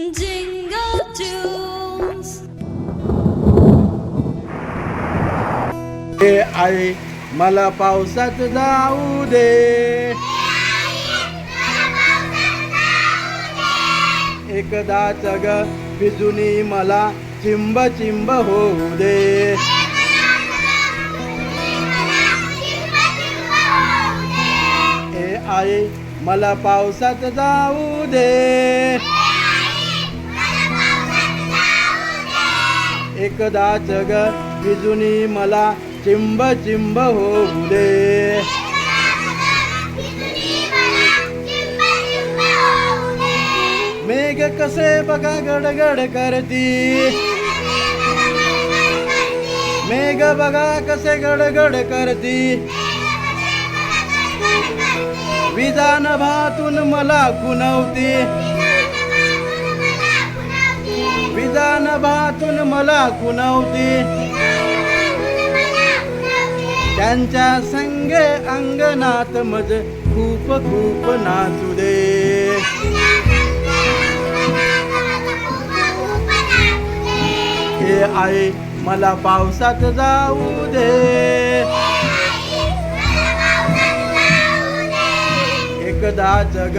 Jingle tunes. हे आई मला पावसात जाऊ दे. एकदा चग भिजुनी मला चिंब चिंब होऊ दे. हे आई मला पावसात जाऊ दे. एकदा जग विजुनी मला चिंब चिंब होऊ दे. मेघ कसे बघा गडगड करती. मेघ बघा कसे गडगड करती. विधान भातून मला कुणवती विधान भातून मला कुणवती त्यांच्या संगे अंगणात मज खूप खूप नाचू दे. हे आई मला पावसात जाऊ दे. एकदा जग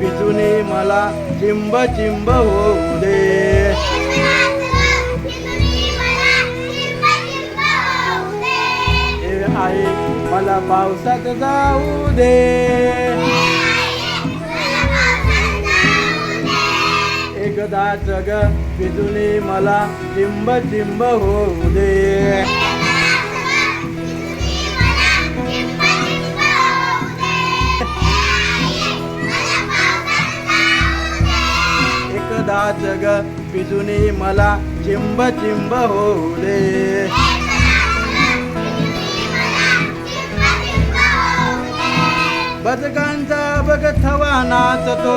बिजुनी मला चिंब चिंब होऊ दे. आहे आई मला पावसात जाऊ दे. एकदा जग विजुने मला चिंब चिंब होऊ दे. एकदा जग विजुने मला चिंब चिंब होऊ दे. बदकांचा नाचतो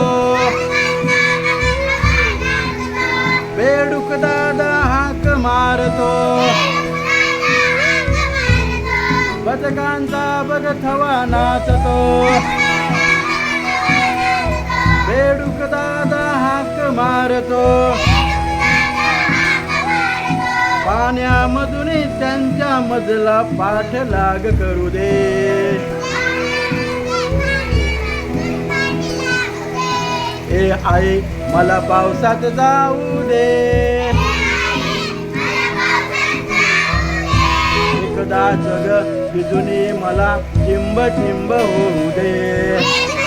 बेडूक दादा हाक मारतो. बदकांचा बघथवा नाचतो बेडूक दादा हाक मारतो. पाण्यामधून त्यांच्या मजला पाठ लाग करू दे. हे आई मला पावसात जाऊ दे. एकदा जग भिजुनी मला चिंब चिंब होऊ दे.